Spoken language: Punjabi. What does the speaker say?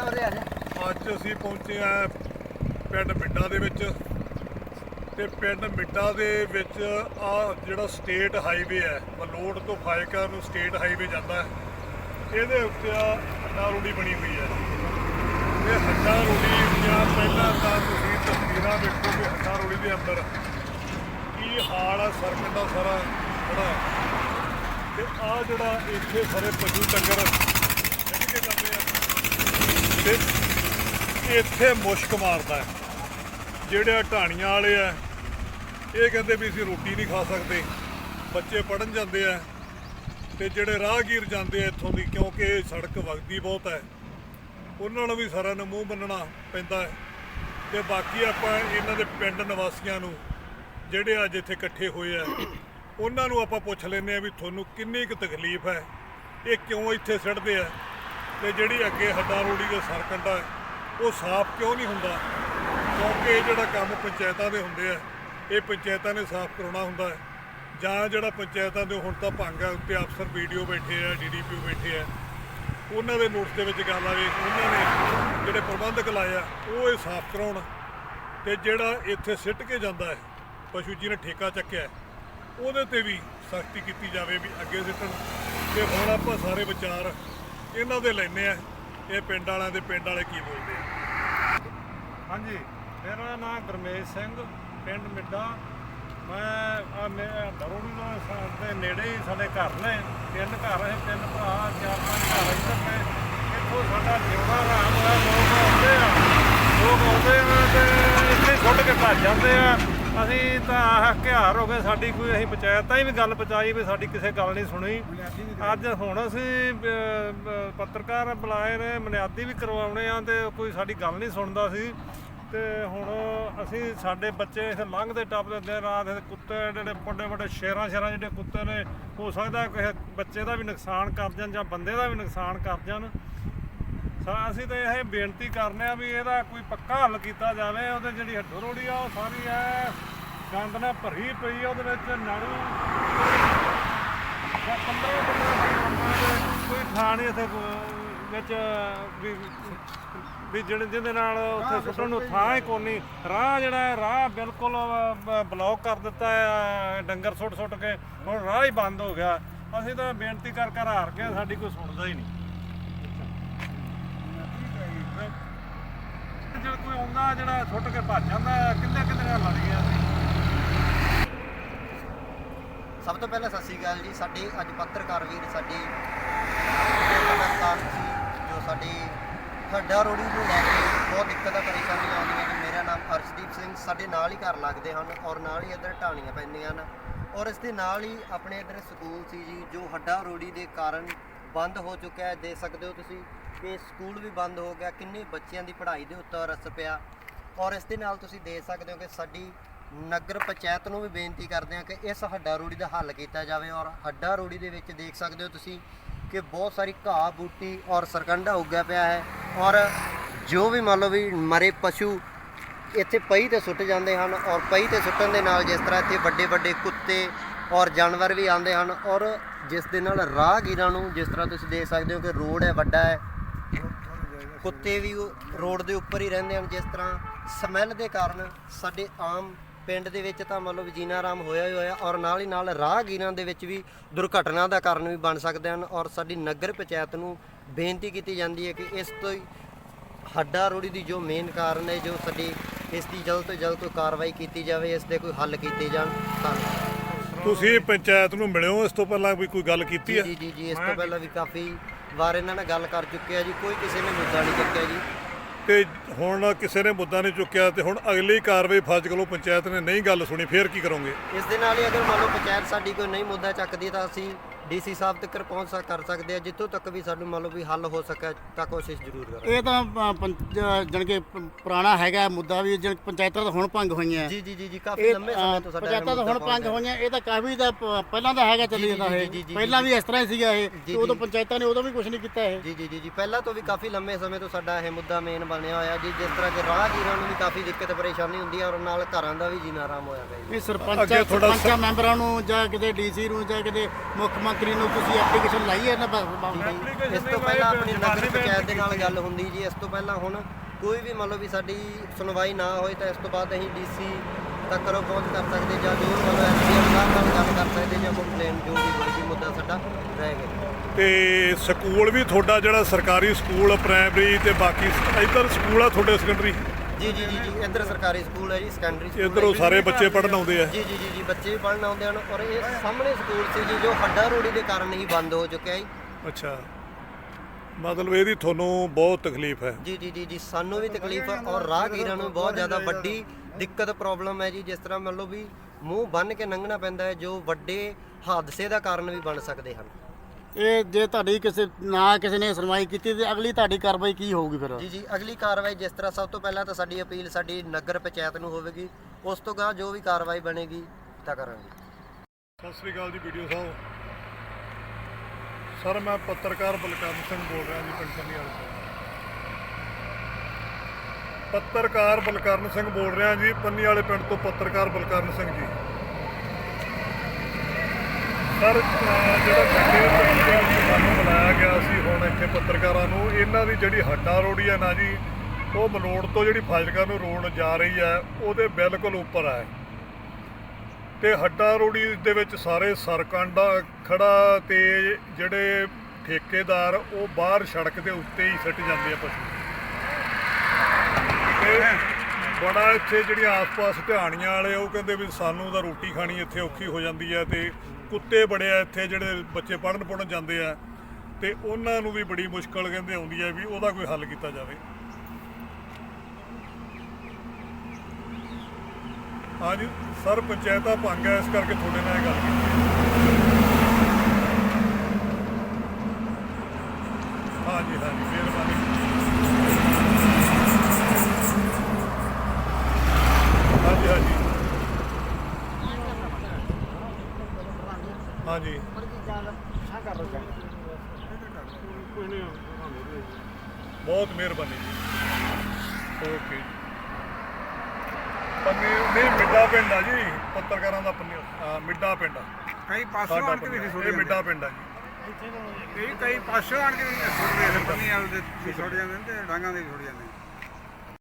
ਅੱਜ ਅਸੀਂ ਪਹੁੰਚੇ ਆ ਪਿੰਡ ਮਿੱਡਾ ਦੇ ਵਿੱਚ। ਤੇ ਪਿੰਡ ਮਿੱਡਾ ਦੇ ਵਿੱਚ ਆ ਜਿਹੜਾ ਸਟੇਟ ਹਾਈਵੇ ਹੈ ਮਲੋੜ ਤੋਂ ਫਾਇਕਾ ਨੂੰ ਸਟੇਟ ਹਾਈਵੇ ਜਾਂਦਾ ਹੈ। ਇਹਦੇ ਉੱਤੇ ਆ ਹੱਡਾ ਰੋੜੀ ਬਣੀ ਹੋਈ ਹੈ। ਇਹ ਹੱਡਾ ਰੋੜੀ ਦੀਆਂ ਪਹਿਲਾਂ ਤਾਂ ਤੁਸੀਂ ਤਸਵੀਰਾਂ ਵੇਖੋ ਕਿ ਹੱਡਾ ਰੋੜੀ ਦੇ ਅੰਦਰ ਕੀ ਹਾਲ ਆ, ਸੜਕ ਦਾ ਸਾਰਾ ਖੜਾ ਤੇ ਆ ਜਿਹੜਾ ਇੱਥੇ ਸਾਰੇ ਪਸ਼ੂ ਡੰਗਰ ਆ ਇੱਥੇ ਮੁਸ਼ਕ ਮਾਰਦਾ ਜਿਹੜੇ ਆ ਢਾਣੀਆਂ ਵਾਲੇ ਆ, ਇਹ ਕਹਿੰਦੇ ਵੀ ਅਸੀਂ ਰੋਟੀ ਨਹੀਂ ਖਾ ਸਕਦੇ। ਬੱਚੇ ਪੜਨ ਜਾਂਦੇ ਆ ਤੇ ਜਿਹੜੇ ਰਾਹਗੀਰ ਜਾਂਦੇ ਆ ਇੱਥੋਂ ਦੀ, ਕਿਉਂਕਿ ਇਹ ਸੜਕ ਵਗਦੀ ਬਹੁਤ ਹੈ। ਉਹਨਾਂ ਨੂੰ ਵੀ ਸਾਰਿਆਂ ਨੂੰ ਮੂੰਹ ਬੰਨਣਾ ਪੈਂਦਾ ਹੈ। ਤੇ ਬਾਕੀ ਆਪਾਂ ਇਹਨਾਂ ਦੇ ਪਿੰਡ ਨਿਵਾਸੀਆਂ ਨੂੰ, ਜਿਹੜੇ ਅੱਜ ਇੱਥੇ ਇਕੱਠੇ ਹੋਏ ਆ, ਉਹਨਾਂ ਨੂੰ ਆਪਾਂ ਪੁੱਛ ਲੈਂਦੇ ਆ ਵੀ ਤੁਹਾਨੂੰ ਕਿੰਨੀ ਕੁ ਤਕਲੀਫ ਹੈ? ਇਹ ਕਿਉਂ ਇੱਥੇ ਸਿੱਟਦੇ ਆ? ਤੇ ਜਿਹੜੀ ਅੱਗੇ ਹੱਡਾ ਰੋੜੀ ਦੇ ਸਰਕੰਡਾ ਹੈ, ਉਹ ਸਾਫ਼ ਕਿਉਂ ਨਹੀਂ ਹੁੰਦਾ? ਕਿਉਂਕਿ ਇਹ ਜਿਹੜਾ ਕੰਮ ਪੰਚਾਇਤਾਂ ਦੇ ਹੁੰਦੇ ਆ, ਇਹ ਪੰਚਾਇਤਾਂ ਨੇ ਸਾਫ਼ ਕਰਾਉਣਾ ਹੁੰਦਾ ਹੈ। ਜਾਂ ਜਿਹੜਾ ਪੰਚਾਇਤਾਂ ਦੇ ਹੁਣ ਤਾਂ ਭੰਗ ਹੈ ਉੱਤੇ ਅਫਸਰ ਵੀਡੀਓ ਬੈਠੇ ਆ ਡੀਡੀਪੀਓ ਬੈਠੇ ਆ, ਉਹਨਾਂ ਦੇ ਨੋਟਸ ਦੇ ਵਿੱਚ ਗੱਲ ਆਵੇ ਉਹਨਾਂ ਨੇ ਜਿਹੜੇ ਪ੍ਰਬੰਧਕ ਲਾਏ ਆ, ਉਹ ਇਹ ਸਾਫ਼ ਕਰਾਉਣ। ਤੇ ਜਿਹੜਾ ਇੱਥੇ ਸਿੱਟ ਕੇ ਜਾਂਦਾ ਹੈ, ਪਸ਼ੂ ਜੀ ਨੇ ਠੇਕਾ ਚੱਕਿਆ ਉਹਦੇ ਤੇ ਵੀ ਸਖਤੀ ਕੀਤੀ ਜਾਵੇ ਵੀ ਅੱਗੇ ਸਿੱਟਣ। ਤੇ ਹੁਣ ਆਪਾਂ ਸਾਰੇ ਵਿਚਾਰ ਇਹਨਾਂ ਦੇ ਲੈਣੇ ਆ। ਇਹ ਪਿੰਡ ਵਾਲਿਆਂ ਦੇ ਪਿੰਡ ਵਾਲੇ ਕੀ ਬੋਲਦੇ ਆ? ਹਾਂਜੀ, ਮੇਰਾ ਨਾਮ ਗੁਰਮੇਸ਼ ਸਿੰਘ, ਪਿੰਡ ਮਿੱਡਾ। ਮੈਂ, ਆ ਮੇਰੇ ਦਰੋੜੀ ਤੋਂ ਸਾ- ਨੇੜੇ ਹੀ ਸਾਡੇ ਘਰ ਨੇ। ਤਿੰਨ ਘਰ ਹੈ, ਤਿੰਨ ਭਰਾ, ਚਾਰ ਪੰਜ ਘਰ ਇੱਧਰ ਨੇ ਇੱਥੋਂ ਸਾਡਾ ਜਿਉਣਾ ਆਰਾਮ ਹੋਇਆ ਲੋਕ ਆਉਂਦੇ ਆ। ਲੋਕ ਆਉਂਦੇ ਆ ਤੇ ਇੱਥੇ ਹੀ ਸੁੱਟ ਕੇ ਭੱਜ ਜਾਂਦੇ ਆ। ਅਸੀਂ ਤਾਂ ਆਹ ਹਕਿਆਰ ਹੋ ਗਏ ਸਾਡੀ ਕੋਈ ਅਸੀਂ ਪੰਚਾਇਤਾਂ ਹੀ ਵੀ ਗੱਲ ਪਹੁੰਚਾਈ ਵੀ ਸਾਡੀ ਕਿਸੇ ਗੱਲ ਨਹੀਂ ਸੁਣੀ। ਅੱਜ ਹੁਣ ਅਸੀਂ ਅਹ, ਅਹ, ਪੱਤਰਕਾਰ ਬੁਲਾਏ ਨੇ ਬੁਨਿਆਦੀ ਵੀ ਕਰਵਾਉਣੇ ਆ ਤੇ ਕੋਈ ਸਾਡੀ ਗੱਲ ਨਹੀਂ ਸੁਣਦਾ ਸੀ। ਤੇ ਹੁਣ ਅਸੀਂ ਸਾਡੇ ਬੱਚੇ ਇੱਥੇ ਲੰਘਦੇ ਟੱਪਦੇ ਦਿਨ ਰਾਤ ਇਹ ਕੁੱਤੇ ਜਿਹੜੇ ਵੱਡੇ ਵੱਡੇ ਸ਼ੇਰਾਂ ਸ਼ੇਰਾਂ ਜਿਹੜੇ ਕੁੱਤੇ ਨੇ ਹੋ ਸਕਦਾ ਕਿਸੇ ਬੱਚੇ ਦਾ ਵੀ ਨੁਕਸਾਨ ਕਰ ਜਾਣ ਜਾਂ ਬੰਦੇ ਦਾ ਵੀ ਨੁਕਸਾਨ ਕਰ ਜਾਣ। ਸਾ- ਅਸੀਂ ਤਾਂ ਇਹ ਬੇਨਤੀ ਕਰਨੇ ਆ ਵੀ ਇਹਦਾ ਕੋਈ ਪੱਕਾ ਹੱਲ ਕੀਤਾ ਜਾਵੇ ਉਹਦੇ ਜਿਹੜੀ ਹੱਡੋ ਰੋੜੀ ਆ ਉਹ ਸਾਰੀ ਐ ਗੰਦ ਨਾਲ ਭਰੀ ਪਈ ਆ ਉਹਦੇ ਵਿੱਚ ਨਾੜੂ। ਜਾਂ 15 15 ਕੋਈ ਥਾਂ ਨਹੀਂ ਇੱਥੇ ਕੋ- ਵਿੱਚ ਵੀ ਵੀ ਜਿਹੜੇ ਜਿਹਦੇ ਨਾਲ ਉੱਥੇ ਸੁੱਟਣ ਨੂੰ ਥਾਂ ਹੀ ਕੋਈ ਨਹੀਂ। ਰਾਹ ਜਿਹੜਾ ਹੈ, ਰਾਹ ਬਿਲਕੁਲ ਬਲੌਕ ਕਰ ਦਿੱਤਾ ਹੈ ਡੰਗਰ ਸੁੱਟ ਸੁੱਟ ਕੇ ਹੁਣ ਰਾਹ ਹੀ ਬੰਦ ਹੋ ਗਿਆ। ਅਸੀਂ ਤਾਂ ਬੇਨਤੀ ਕਰ ਕਰ ਹਾਰ ਗਏ ਸਾਡੀ ਕੋਈ ਸੁਣਦਾ ਹੀ ਨਹੀਂ। ਜਿਹੜਾ ਕੋਈ ਆਉਂਦਾ, ਜਿਹੜਾ ਸੁੱਟ ਕੇ ਭੱਜ ਜਾਂਦਾ, ਕਿੰਨੇ ਕਿੰਨੇ ਨਾਲ ਲੜ ਗਿਆ ਸੀ। ਸਭ ਤੋਂ ਪਹਿਲਾਂ ਸਤਿ ਸ਼੍ਰੀ ਅਕਾਲ ਜੀ। ਸਾਡੇ ਅੱਜ ਪੱਤਰਕਾਰ ਵੀਰ ਸਾਡੇ ਪਾਕਿਸਤਾਨ ਸੀ, ਜੋ ਸਾਡੀ ਹੱਡਾ ਰੋੜੀ ਨੂੰ ਲੈ ਕੇ ਬਹੁਤ ਦਿੱਕਤਾਂ ਪਰੇਸ਼ਾਨੀਆਂ ਆਉਂਦੀਆਂ ਨੇ। ਮੇਰਾ ਨਾਮ ਅਰਸ਼ਦੀਪ ਸਿੰਘ, ਸਾਡੇ ਨਾਲ ਹੀ ਘਰ ਲੱਗਦੇ ਹਨ ਔਰ ਨਾਲ ਹੀ ਇੱਧਰ ਢਾਣੀਆਂ ਪੈਂਦੀਆਂ ਹਨ। ਔਰ ਇਸ ਦੇ ਨਾਲ ਹੀ ਆਪਣੇ ਇੱਧਰ ਸਕੂਲ ਸੀ ਜੀ, ਜੋ ਹੱਡਾ ਰੋੜੀ ਦੇ ਕਾਰਨ ਬੰਦ ਹੋ ਚੁੱਕਿਆ ਹੈ। ਦੇਖ ਸਕਦੇ ਹੋ ਤੁਸੀਂ ਕਿ ਸਕੂਲ ਵੀ ਬੰਦ ਹੋ ਗਿਆ, ਕਿੰਨੇ ਬੱਚਿਆਂ ਦੀ ਪੜ੍ਹਾਈ ਦੇ ਉੱਤੇ ਅਸਰ ਪਿਆ। ਔਰ ਇਸ ਦੇ ਨਾਲ ਤੁਸੀਂ ਦੇਖ ਸਕਦੇ ਹੋ ਕਿ ਸਾਡੀ ਨਗਰ ਪੰਚਾਇਤ ਨੂੰ ਵੀ ਬੇਨਤੀ ਕਰਦੇ ਹਾਂ ਕਿ ਇਸ ਹੱਡਾ ਰੋੜੀ ਦਾ ਹੱਲ ਕੀਤਾ ਜਾਵੇ। ਔਰ ਹੱਡਾ ਰੋੜੀ ਦੇ ਵਿੱਚ ਦੇਖ ਸਕਦੇ ਹੋ ਤੁਸੀਂ ਕਿ ਬਹੁਤ ਸਾਰੀ ਘਾਹ, ਬੂਟੀ ਔਰ ਸਰਕੰਡਾ ਉੱਗਿਆ ਪਿਆ ਹੈ। ਔਰ ਜੋ ਵੀ ਮੰਨ ਲਓ ਵੀ ਮਰੇ ਪਸ਼ੂ ਇੱਥੇ ਪਈ ਤੇ ਸੁੱਟ ਜਾਂਦੇ ਹਨ ਔਰ ਪਈ ਤੇ ਸੁੱਟਣ ਦੇ ਨਾਲ ਜਿਸ ਤਰ੍ਹਾਂ ਇੱਥੇ ਵੱਡੇ ਵੱਡੇ ਕੁੱਤੇ ਔਰ ਜਾਨਵਰ ਵੀ ਆਉਂਦੇ ਹਨ। ਔਰ ਜਿਸ ਦੇ ਨਾਲ ਰਾਹਗੀਰਾਂ ਨੂੰ ਜਿਸ ਤਰ੍ਹਾਂ ਤੁਸੀਂ ਦੇਖ ਸਕਦੇ ਹੋ ਕਿ ਰੋਡ ਹੈ, ਵੱਡਾ ਹੈ ਕੁੱਤੇ ਵੀ ਉਹ ਰੋਡ ਦੇ ਉੱਪਰ ਹੀ ਰਹਿੰਦੇ ਹਨ ਜਿਸ ਤਰ੍ਹਾਂ ਸਮੈਲ ਦੇ ਕਾਰਨ ਸਾਡੇ ਆਮ ਪਿੰਡ ਦੇ ਵਿੱਚ ਤਾਂ ਮਤਲਬ ਜੀਣਾ ਆਰਾਮ ਹੋਇਆ ਹੀ ਹੋਇਆ ਔਰ ਨਾਲ ਹੀ ਨਾਲ ਰਾਹਗੀਰਾਂ ਦੇ ਵਿੱਚ ਵੀ ਦੁਰਘਟਨਾ ਦਾ ਕਾਰਨ ਵੀ ਬਣ ਸਕਦੇ ਹਨ ਔਰ ਸਾਡੀ ਨਗਰ ਪੰਚਾਇਤ ਨੂੰ ਬੇਨਤੀ ਕੀਤੀ ਜਾਂਦੀ ਹੈ ਕਿ ਇਸ ਤੋਂ ਹੀ ਹੱਡਾ ਰੋੜੀ ਦੀ ਜੋ ਮੇਨ ਕਾਰਨ ਹੈ ਜੋ ਸਾਡੀ ਇਸ ਦੀ ਜਲਦ ਤੋਂ ਜਲਦ ਕੋਈ ਕਾਰਵਾਈ ਕੀਤੀ ਜਾਵੇ ਇਸ ਦੇ ਕੋਈ ਹੱਲ ਕੀਤੇ ਜਾਣ। ਧੰਨਵਾਦ। ਤੁਸੀਂ ਪੰਚਾਇਤ ਨੂੰ ਮਿਲਿਓ ਇਸ ਤੋਂ ਪਹਿਲਾਂ ਵੀ ਕੋਈ ਗੱਲ ਕੀਤੀ ਹੈ? ਜੀ ਜੀ ਜੀ ਇਸ ਤੋਂ ਪਹਿਲਾਂ ਵੀ ਕਾਫੀ ਵਾਰ ਇਹਨਾਂ ਨਾਲ ਗੱਲ ਕਰ ਚੁੱਕੇ ਆ ਜੀ ਕੋਈ ਕਿਸੇ ਨੇ ਮੁੱਦਾ ਨਹੀਂ ਚੱਕਿਆ ਜੀ। ਤੇ ਹੁਣ ਕਿਸੇ ਨੇ ਮੁੱਦਾ ਨਹੀਂ ਚੁੱਕਿਆ ਤੇ ਹੁਣ ਅਗਲੀ ਕਾਰਵਾਈ ਫਰਜ਼ ਕਰੋ ਪੰਚਾਇਤ ਨੇ ਨਹੀਂ ਗੱਲ ਸੁਣੀ ਫੇਰ ਕੀ ਕਰੋਗੇ? ਇਸ ਦੇ ਨਾਲ ਹੀ ਅਗਰ ਮੰਨ ਲਓ ਪੰਚਾਇਤ ਸਾਡੀ ਕੋਈ ਨਹੀਂ ਮੁੱਦਾ ਚੱਕਦੀ ਤਾਂ ਅਸੀਂ ਡੀਸੀ ਸਾਹਿਬ ਤੱਕ ਪਹੁੰਚ ਸਕ ਕਰ ਸਕਦੇ ਆ? ਜਿੱਥੋਂ ਤੱਕ ਵੀ ਸਾਨੂੰ ਮੰਨ ਲਓ ਵੀ ਹੱਲ ਹੋ ਸਕੇ ਤਾਂ ਕੋਸ਼ਿਸ਼ ਜ਼ਰੂਰ ਕਰਾਂਗੇ। ਇਹ ਤਾਂ ਪ- ਪੰਚ- ਜਾਣੀ ਕਿ ਪ- ਪੁਰਾਣਾ ਹੈਗਾ ਮੁੱਦਾ ਵੀ ਜਣ ਪੰਚਾਇਤਾਂ ਤਾਂ ਹੁਣ ਭੰਗ ਹੋਈਆਂ। ਜੀ ਜੀ ਜੀ ਜੀ ਕਾਫੀ ਇਹ ਲੰਮੇ ਸਮੇਂ ਤੋਂ ਅ, ਸਾਡਾ ਪੰਚਾਇਤਾਂ ਤਾਂ ਹੁਣ ਭੰਗ। ਹੋਈਆਂ। ਇਹ ਤਾਂ ਕਾਫੀ ਦਾ ਪ- ਪਹਿਲਾਂ ਦਾ ਹੈਗਾ ਚੱਲੀ ਜੀ, ਜਾਂਦਾ ਜੀ, ਇਹ। ਜੀ, ਜੀ, ਪਹਿਲਾਂ। ਵੀ ਇਸ ਤਰ੍ਹਾਂ ਹੀ ਸੀਗਾ ਇਹ। ਜੀ, ਉਦੋਂ। ਪੰਚਾਇਤਾਂ ਨੇ ਉਦੋਂ ਵੀ ਕੁਝ ਨਹੀਂ ਕੀਤਾ ਇਹ। ਜੀ ਜੀ ਜੀ ਜੀ। ਪਹਿਲਾਂ ਤੋਂ ਵੀ ਕਾਫੀ ਲੰਮੇ ਸਮੇਂ ਤੋਂ ਸਾਡਾ ਇਹ ਮੁੱਦਾ ਮੇਨ ਬਣਿਆ ਹੋਇਆ। ਜੀ ਜਿਸ ਤਰ੍ਹਾਂ ਕਿ ਰਾਹਗੀਰਾਂ ਨੂੰ ਵੀ ਕਾਫੀ ਦਿੱਕਤ ਪਰੇਸ਼ਾਨੀ ਹੁੰਦੀ ਹੈ ਔਰ ਨਾਲ ਘਰਾਂ ਦਾ ਵੀ ਜੀਣਾ ਆਰਾਮ ਹੋਇਆ ਪਿਆ ਜੀ। ਇਹ ਸਰਪੰਚਾਂ ਮੈਂਬਰਾਂ ਨੂੰ ਜਾਂ ਕਿਤੇ ਡੀਸੀ ਨੂੰ ਜਾਂ ਕਿਤੇ ਮੁੱਖ ਮੰਤਰੀ ਨੂੰ ਤੁਸੀਂ ਐਪਲੀਕੇਸ਼ਨ ਲਾਈ ਹੈ ਨਾ ਬ- ਬ- ਇਸ ਤੋਂ ਪਹਿਲਾਂ ਆਪਣੀ ਨਗਰ ਪੰਚਾਇਤ ਦੇ ਨਾਲ ਗੱਲ ਹੁੰਦੀ ਜੀ। ਇਸ ਤੋਂ ਪਹਿਲਾਂ ਹੁਣ ਕੋਈ ਵੀ ਮੰਨ ਲਓ ਵੀ ਸਾਡੀ ਸੁਣਵਾਈ ਨਾ ਹੋਏ ਤਾਂ ਇਸ ਤੋਂ ਬਾਅਦ ਅਸੀਂ ਡੀਸੀ ਤੱਕ ਕਰੋ ਪਹੁੰਚ ਕਰ ਸਕਦੇ ਜਾਂ ਜੋ ਮੰਨ ਲਓ ਐਸਡੀਐਮ ਨਾਲ ਗੱਲ ਕਰ ਸਕਦੇ ਜਾਂ ਕੰਪਲੇਨ ਜੋ ਵੀ ਹੋਏਗੀ ਮੁੱਦਾ ਸਾਡਾ ਰਹੇਗਾ ਤੇ ਸਕੂਲ ਵੀ ਤੁਹਾਡਾ ਜਿਹੜਾ ਸਰਕਾਰੀ ਸਕੂਲ ਪ੍ਰਾਇਮਰੀ ਤੇ ਬਾਕੀ ਇੱਧਰ ਸਕੂਲ ਆ ਤੁਹਾਡੇ ਸੈਕੰਡਰੀ ਜੀ ਜੀ ਜੀ ਜੀ ਇੱਧਰ ਸਰਕਾਰੀ ਸਕੂਲ ਹੈ ਜੀ ਸੈਕੰਡਰੀ ਸਕੂਲ ਇੱਧਰੋਂ ਹੈ। ਸਾਰੇ ਬੱਚੇ ਪੜ੍ਹਨ ਆਉਂਦੇ ਆ। ਜੀ ਜੀ ਜੀ ਜੀ ਬੱਚੇ ਵੀ ਪੜ੍ਹਨ ਆਉਂਦੇ ਹਨ ਔਰ ਇਹ ਸਾਹਮਣੇ ਸਕੂਲ ਸੀ ਜੀ ਜੋ ਹੱਡਾ ਰੋੜੀ ਦੇ ਕਾਰਨ ਹੀ ਬੰਦ ਹੋ ਚੁੱਕਿਆ ਜੀ। ਅੱਛਾ। ਮਤਲਬ ਇਹਦੀ ਤੁਹਾਨੂੰ ਬਹੁਤ ਤਕਲੀਫ ਹੈ। ਜੀ ਜੀ ਜੀ ਜੀ ਸਾਨੂੰ ਵੀ ਤਕਲੀਫ ਹੈ ਔਰ ਰਾਹਗੀਰਾਂ ਨੂੰ ਬਹੁਤ ਜ਼ਿਆਦਾ ਵੱਡੀ ਦਿੱਕਤ ਪ੍ਰੋਬਲਮ ਹੈ ਜੀ ਜਿਸ ਤਰ੍ਹਾਂ ਮੰਨ ਲਓ ਵੀ ਮੂੰਹ ਬੰਨ ਕੇ ਲੰਘਣਾ ਪੈਂਦਾ ਹੈ ਜੋ ਵੱਡੇ ਹਾਦਸੇ ਦਾ ਕਾਰਨ ਵੀ ਬਣ ਸਕਦੇ ਹਨ। ਇਹ ਜੇ ਤੁਹਾਡੀ ਕਿਸੇ ਨਾ ਕਿਸੇ ਨੇ ਸੁਣਵਾਈ ਕੀਤੀ ਤੇ ਅਗਲੀ ਤੁਹਾਡੀ ਕਾਰਵਾਈ ਕੀ ਹੋਊਗੀ ਫਿਰ? ਜੀ ਜੀ ਅਗਲੀ ਕਾਰਵਾਈ ਜਿਸ ਤਰ੍ਹਾਂ ਸਭ ਤੋਂ ਪਹਿਲਾਂ ਤਾਂ ਸਾਡੀ ਅਪੀਲ ਸਾਡੀ ਨਗਰ ਪੰਚਾਇਤ ਨੂੰ ਹੋਵੇਗੀ। ਉਸ ਤੋਂ ਗਾਂ ਜੋ ਵੀ ਕਾਰਵਾਈ ਬਣੇਗੀ ਤਾਂ ਕਰਾਂਗੇ। ਸਤਿ ਸ੍ਰੀ ਅਕਾਲ ਜੀ ਵੀਡੀਓ ਸਾਹਿਬ। ਸਰ ਮੈਂ ਪੱਤਰਕਾਰ ਬਲਕਰਨ ਸਿੰਘ ਬੋਲ ਰਿਹਾ ਜੀ ਪਿੰਡ ਕੰਨੀ ਵਾਲੇ ਤੋਂ। ਪੱਤਰਕਾਰ ਬਲਕਰਨ ਸਿੰਘ ਬੋਲ ਰਿਹਾ ਜੀ ਪੰਨੀ ਵਾਲੇ ਪਿੰਡ ਤੋਂ ਪੱਤਰਕਾਰ ਬਲਕਰਨ ਸਿੰਘ ਜੀ। ਸਰ ਜਿਹੜਾ ਗੱਡੇ ਪੰਜਾਬ ਤੋਂ ਸਾਨੂੰ ਬੁਲਾਇਆ ਗਿਆ ਸੀ ਹੁਣ ਇੱਥੇ ਪੱਤਰਕਾਰਾਂ ਨੂੰ, ਇਹਨਾਂ ਦੀ ਜਿਹੜੀ ਹੱਡਾ ਰੋੜੀ ਹੈ ਨਾ ਜੀ, ਉਹ ਮਲੋੜ ਤੋਂ ਜਿਹੜੀ ਫਾਜ਼ਿਲਕਾ ਨੂੰ ਰੋਡ ਜਾ ਰਹੀ ਹੈ, ਉਹਦੇ ਬਿਲਕੁਲ ਉੱਪਰ ਹੈ। ਤੇ ਹੱਡਾ ਰੋੜੀ ਦੇ ਵਿੱਚ ਸਾਰੇ ਸਰਕੰਡਾ ਖੜਾ ਤੇ ਜਿਹੜੇ ਠੇਕੇਦਾਰ, ਉਹ ਬਾਹਰ ਸੜਕ ਦੇ ਉੱਤੇ ਹੀ ਸੱਟ ਜਾਂਦੇ ਆ ਪਸ਼ੂ। ਤੇ ਬੜਾ ਇੱਥੇ ਜਿਹੜੀਆਂ ਆਸ-ਪਾਸ ਢਾਣੀਆਂ ਵਾਲੇ, ਉਹ ਕਹਿੰਦੇ ਵੀ ਸਾਨੂੰ ਤਾਂ ਰੋਟੀ ਖਾਣੀ ਇੱਥੇ ਔਖੀ ਹੋ ਜਾਂਦੀ ਹੈ ਤੇ ਕੁੱਤੇ ਬੜੇ ਆ ਇੱਥੇ ਜਿਹੜੇ ਬੱਚੇ ਪੜਨ ਪੜਨ ਜਾਂਦੇ ਆ ਤੇ ਉਹਨਾਂ ਨੂੰ ਵੀ ਬੜੀ ਮੁਸ਼ਕਲ ਕਹਿੰਦੇ ਆਉਂਦੀ ਹੈ ਵੀ ਉਹਦਾ ਕੋਈ ਹੱਲ ਕੀਤਾ ਜਾਵੇ। ਹਾਂਜੀ, ਸਰ ਪੰਚਾਇਤਾਂ ਭੰਗ ਹੈ ਇਸ ਕਰਕੇ ਤੁਹਾਡੇ ਨਾਲ ਇਹ ਗੱਲ ਕੀਤੀ। ਹਾਂਜੀ ਹਾਂਜੀ ਹਾਂਜੀ ਹਾਂਜੀ। ਬਹੁਤ ਮਿਹਰਬਾਨੀ ਜੀ। ਓਕੇ। ਪੰਨੇ ਨਹੀਂ ਮਿੱਡਾ ਪਿੰਡ ਆ ਜੀ ਪੱਤਰਕਾਰਾਂ ਦਾ ਪੰਨੇ ਮਿੱਡਾ ਪਿੰਡ ਆ। ਕਈ ਪਾਸੋਂ ਆਣ ਕੇ ਵੀ ਜਾਂਦੇ ਮਿੱਡਾ ਪਿੰਡ ਆ ਜੀ। ਇਹ ਕਈ ਪਾਸੋਂ ਆਣ ਕੇ ਵੀ ਸੁੱਟ ਜਾਂਦੇ ਪੰਨੀ ਵਾਲੇ ਦੇ ਸੁੱਟ ਜਾਂਦੇ ਨੇ ਤੇ ਡਾਂਗਾਂ ਦੇ ਸੁੱਟ ਜਾਂਦੇ ਨੇ।